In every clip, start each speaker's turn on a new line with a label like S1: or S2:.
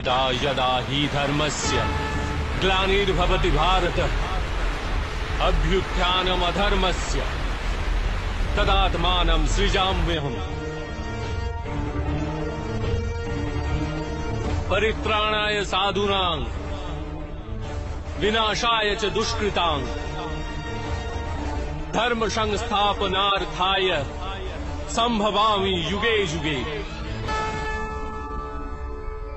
S1: यदा यदा धर्म धर्मस्य ग्लानिर्भवति भारत, अभ्युत्थानम अधर्मस्य तदात्मानं सृजाम्यहम्। परित्राणाय साधूनां विनाशाय च दुष्कृतां धर्म संस्थापनार्थाय संभवामी युगे युगे।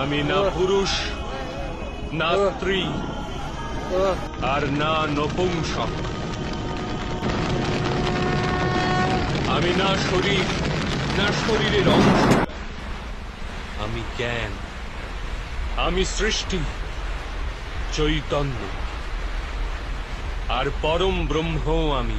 S1: আমি না পুরুষ না স্ত্রী আর না নপুংসক আমি না শরীর না শরীরের অংশ আমি জ্ঞান আমি সৃষ্টি চৈতন্য আর পরম ব্রহ্ম আমি